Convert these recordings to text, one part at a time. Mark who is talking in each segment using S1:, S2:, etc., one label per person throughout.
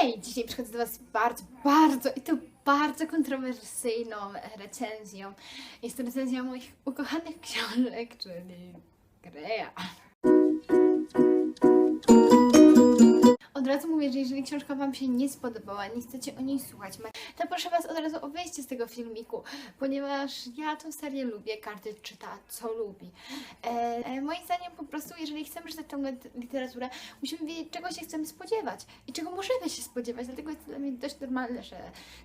S1: Hej! Dzisiaj przychodzę do Was bardzo, bardzo i to bardzo kontrowersyjną recenzją. Jest to recenzja moich ukochanych książek, czyli Greya. Razu mówię, że jeżeli książka Wam się nie spodobała, nie chcecie o niej słuchać, to proszę Was od razu o wyjście z tego filmiku, ponieważ ja tą serię lubię, każdy czyta co lubi. E, e, moim zdaniem po prostu, jeżeli chcemy czytać tą lit- literaturę, musimy wiedzieć, czego się chcemy spodziewać i czego możemy się spodziewać, dlatego jest dla mnie dość normalne, że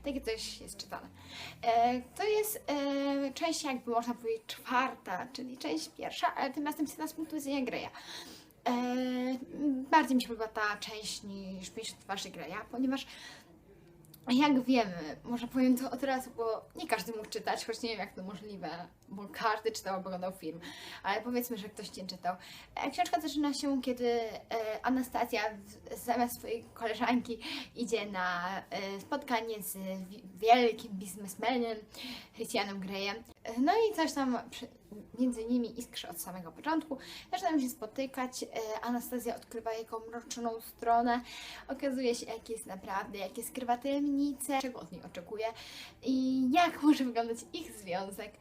S1: takie coś jest czytane. E, to jest e, część jakby można powiedzieć czwarta, czyli część pierwsza, ale tym razem z punktu widzenia Greya. E, bardziej mi się podoba ta część niż 52 Greya, ponieważ jak wiemy, może powiem to od razu, bo nie każdy mógł czytać, choć nie wiem jak to możliwe, bo każdy czytał, oglądał film, ale powiedzmy, że ktoś nie czytał. E, Książka zaczyna się, kiedy e, Anastazja zamiast swojej koleżanki idzie na spotkanie z wi- wielkim biznesmenem Christianem Greyem. E, No i coś tam między nimi iskrzy od samego początku. Zaczynają się spotykać, e, Anastazja odkrywa jego mroczną stronę, okazuje się, jaki jest naprawdę, jakie skrywa tajemnice, czego od niej oczekuje i jak może wyglądać ich związek.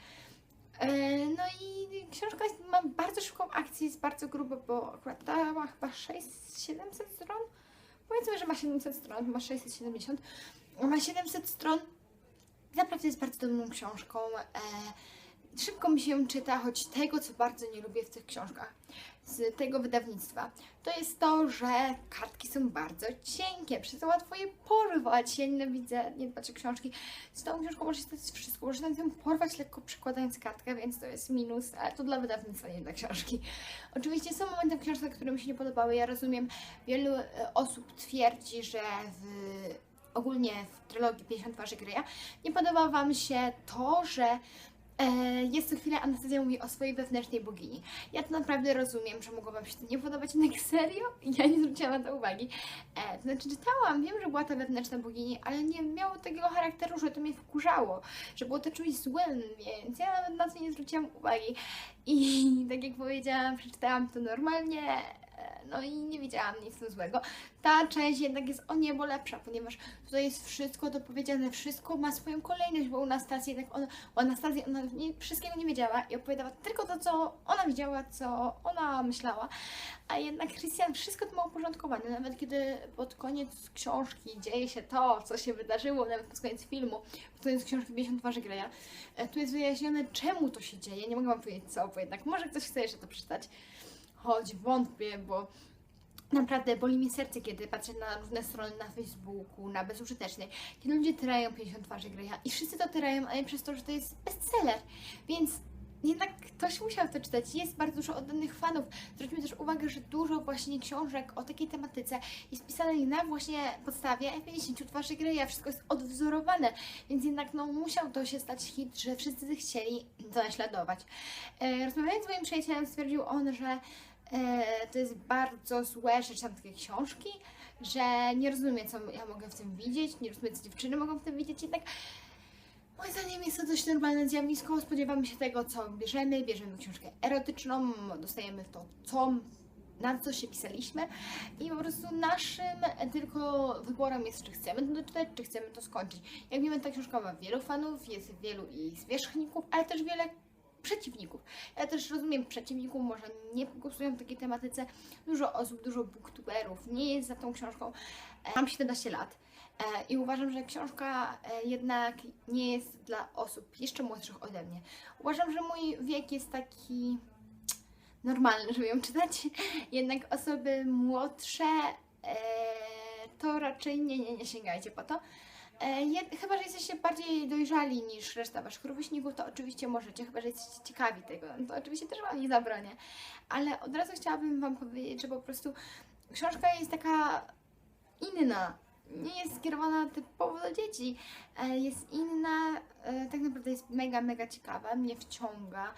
S1: E, No i książka ma bardzo szybką akcję, jest bardzo gruba, bo akurat ta ma chyba 600-700 stron. Powiedzmy, że ma 700 stron, ma 670. Ma 700 stron. Naprawdę jest bardzo dobrą książką. Szybko mi się czyta, choć tego, co bardzo nie lubię w tych książkach z tego wydawnictwa, to jest to, że kartki są bardzo cienkie, przez to łatwo je porwać. Ja nienawidzę nie dbać o książki. Z tą książką może się stać wszystko, można ją porwać lekko przykładając kartkę, więc to jest minus, ale to dla wydawnictwa, nie dla książki. Oczywiście są momenty w książce, które mi się nie podobały. Ja rozumiem, wielu e, osób twierdzi, że w ogólnie w trylogii 50 twarzy Greya nie podoba Wam się to, że jest co chwilę Anastazja mówi o swojej wewnętrznej bogini. Ja to naprawdę rozumiem, że mogło Wam się to nie podobać, jednak serio? Ja nie zwróciłam na to uwagi. E, to znaczy czytałam, wiem, że była ta wewnętrzna bogini, ale nie miało takiego charakteru, że to mnie wkurzało, że było to czymś złym, więc ja nawet na to nie zwróciłam uwagi. I tak jak powiedziałam, przeczytałam to normalnie, e, no i nie widziałam nic złego. Ta część jednak jest o niebo lepsza, ponieważ tutaj jest wszystko dopowiedziane, wszystko ma swoją kolejność, bo u Anastazji jednak ona, u Anastazji ona nie, wszystkiego nie wiedziała i opowiadała tylko to, co ona widziała, co ona myślała, a jednak Christian wszystko to ma uporządkowane, nawet kiedy pod koniec książki dzieje się to, co się wydarzyło, nawet pod koniec filmu, pod koniec książki 50 twarzy Greya, e, tu jest wyjaśnione, czemu to się dzieje, nie mogę Wam powiedzieć co, bo jednak może ktoś chce jeszcze to przeczytać, choć wątpię, bo Naprawdę boli mi serce, kiedy patrzę na różne strony na Facebooku, na bezużytecznej, kiedy ludzie tyrają 50 twarzy Greya i wszyscy to tyrają, ale przez to, że to jest bestseller. Więc jednak ktoś musiał to czytać. Jest bardzo dużo oddanych fanów. Zwróćmy też uwagę, że dużo właśnie książek o takiej tematyce jest pisanych na właśnie podstawie 50 twarzy Greya. Wszystko jest odwzorowane, więc jednak no, musiał to się stać hit, że wszyscy chcieli to naśladować. E, rozmawiając z moim przyjacielem, stwierdził on, że to jest bardzo złe, że czytam takie książki, że nie rozumie, co ja mogę w tym widzieć, nie rozumie, co dziewczyny mogą w tym widzieć, jednak moim zdaniem jest to dość normalne zjawisko, spodziewamy się tego, co bierzemy, bierzemy książkę erotyczną, dostajemy to, co, na co się pisaliśmy i po prostu naszym tylko wyborem jest, czy chcemy to doczytać, czy chcemy to skończyć. Jak wiemy, ta książka ma wielu fanów, jest wielu i zwierzchników, ale też wiele przeciwników. Ja też rozumiem przeciwników, może nie głosują w takiej tematyce. Dużo osób, dużo booktuberów nie jest za tą książką. E, Mam 17 lat e, i uważam, że książka e, jednak nie jest dla osób jeszcze młodszych ode mnie. Uważam, że mój wiek jest taki normalny, żeby ją czytać. Jednak osoby młodsze to raczej nie, nie, nie sięgajcie po to. E, jed, chyba, że jesteście bardziej dojrzali niż reszta waszych rówieśników, to oczywiście możecie, chyba, że jesteście ciekawi tego, no to oczywiście też wam nie zabronię. Ale od razu chciałabym wam powiedzieć, że po prostu książka jest taka inna. Nie jest skierowana typowo do dzieci. E, Jest inna, e, tak naprawdę jest mega, mega ciekawa, mnie wciąga.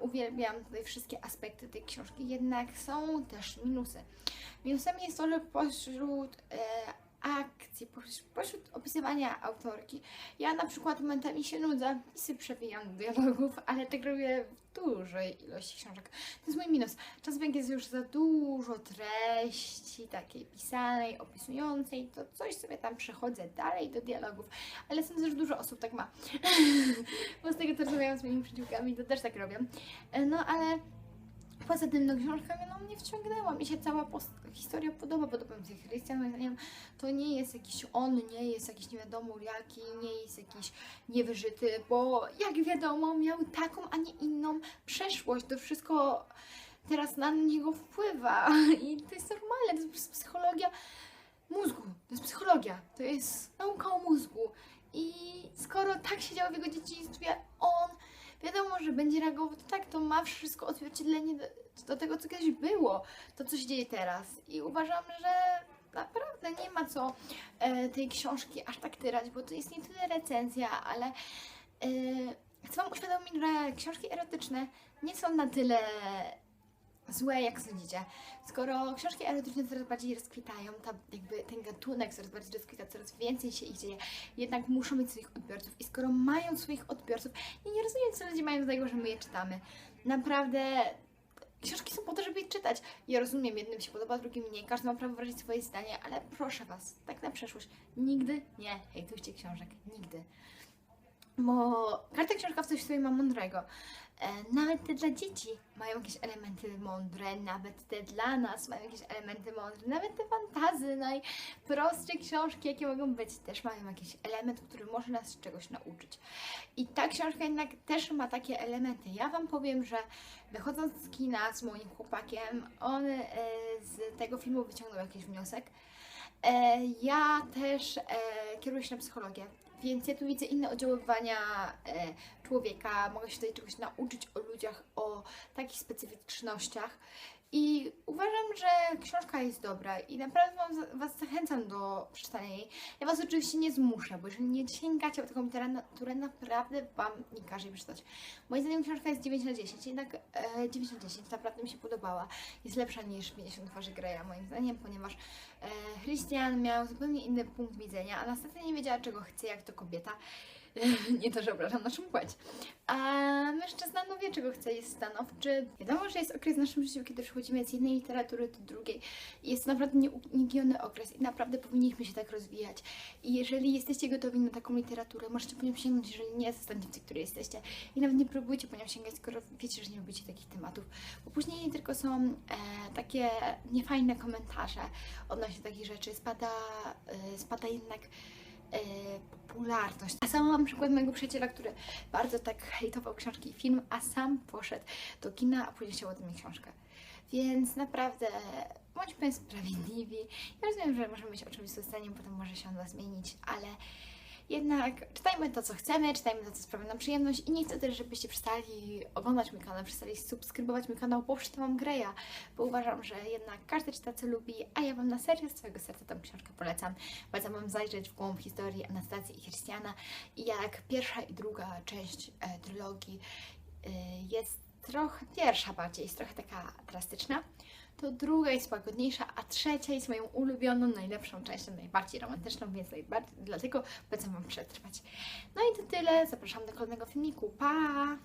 S1: Uwielbiam tutaj wszystkie aspekty tej książki, jednak są też minusy. Minusem jest to, że pośród akcji akcji, poś- pośród opisywania autorki. Ja na przykład momentami się nudzę i sobie przewijam dialogów, ale tak robię w dużej ilości książek. To jest mój minus. Czasem jak jest już za dużo treści takiej pisanej, opisującej, to coś sobie tam przechodzę dalej do dialogów, ale sądzę, że dużo osób tak ma. Bo z tego co rozmawiałam z moimi przyjaciółkami, to też tak robię. E, No ale poza tym, no książka mnie, no, mnie wciągnęła. Mi się cała historia podoba. Podoba mi się Christian, moim zdaniem to nie jest jakiś on, nie jest jakiś nie wiadomo jaki, nie jest jakiś niewyżyty, bo jak wiadomo miał taką, a nie inną przeszłość. To wszystko teraz na niego wpływa i to jest normalne, to jest psychologia mózgu. To jest psychologia, to jest nauka o mózgu. I skoro tak się działo w jego dzieciństwie, on wiadomo, że będzie reagował, to tak, to ma wszystko odzwierciedlenie do, do tego, co kiedyś było, to co się dzieje teraz. I uważam, że naprawdę nie ma co e, tej książki aż tak tyrać, bo to jest nie tyle recenzja, ale e, chcę Wam uświadomić, że książki erotyczne nie są na tyle złe, jak sądzicie. Skoro książki erotyczne coraz bardziej rozkwitają, ta, jakby ten gatunek coraz bardziej rozkwita, coraz więcej się ich dzieje, jednak muszą mieć swoich odbiorców. I skoro mają swoich odbiorców, ja nie rozumiem, co ludzie mają z tego, że my je czytamy. Naprawdę książki są po to, żeby je czytać. Ja rozumiem, jednym się podoba, drugim nie. Każdy ma prawo wyrazić swoje zdanie, ale proszę Was, tak na przeszłość, nigdy nie hejtujcie książek. Nigdy. Bo każda książka w coś sobie ma mądrego. E, nawet te dla dzieci mają jakieś elementy mądre, nawet te dla nas mają jakieś elementy mądre, nawet te fantazy, najprostsze książki, jakie mogą być, też mają jakiś element, który może nas czegoś nauczyć. I ta książka jednak też ma takie elementy. Ja Wam powiem, że wychodząc z kina z moim chłopakiem, on e, z tego filmu wyciągnął jakiś wniosek. E, ja też e, kieruję się na psychologię, więc ja tu widzę inne oddziaływania e, człowieka, mogę się tutaj czegoś nauczyć o ludziach, o takich specyficznościach. I uważam, że książka jest dobra i naprawdę wam, Was zachęcam do przeczytania jej. Ja Was oczywiście nie zmuszę, bo jeżeli nie sięgacie po taką literaturę, naprawdę Wam nie każę jej przeczytać. Moim zdaniem książka jest 9 na 10, jednak e, 9 na 10 naprawdę mi się podobała. Jest lepsza niż 50 twarzy Greya moim zdaniem, ponieważ Christian miał zupełnie inny punkt widzenia, a Anastasia nie wiedziała czego chce, jak to kobieta. nie to, że obrażam naszą płeć. A mężczyzna no wie, czego chce, jest stanowczy. Wiadomo, że jest okres w naszym życiu, kiedy przechodzimy z jednej literatury do drugiej. Jest to naprawdę nieunikniony okres i naprawdę powinniśmy się tak rozwijać. I jeżeli jesteście gotowi na taką literaturę, możecie po nią sięgnąć, jeżeli nie, zostańcie w tej, której jesteście. I nawet nie próbujcie po nią sięgać, skoro wiecie, że nie lubicie takich tematów. Bo później nie tylko są e, takie niefajne komentarze odnośnie takich rzeczy, spada, e, spada jednak e, popularność. A sama mam przykład mojego przyjaciela, który bardzo tak hejtował książki i film, a sam poszedł do kina, a później chciał ode mnie książkę. Więc naprawdę bądźmy sprawiedliwi. Ja rozumiem, że możemy być oczywistym zdaniem, potem może się ona zmienić, ale jednak czytajmy to, co chcemy, czytajmy to, co sprawia nam przyjemność i nie chcę też, żebyście przestali oglądać mój kanał, przestali subskrybować mój kanał, bo przeczytałam Greya, bo uważam, że jednak każdy czyta, co lubi, a ja Wam na serio z całego serca tę książkę polecam. Polecam Wam zajrzeć w głąb historii Anastazji i Christiana i jak pierwsza i druga część e, trylogii e, jest trochę, pierwsza bardziej jest trochę taka drastyczna, to druga jest łagodniejsza, a trzecia jest moją ulubioną, najlepszą częścią, najbardziej romantyczną, więc najbardziej, dlatego polecam Wam przetrwać. No i to tyle, zapraszam do kolejnego filmiku, pa!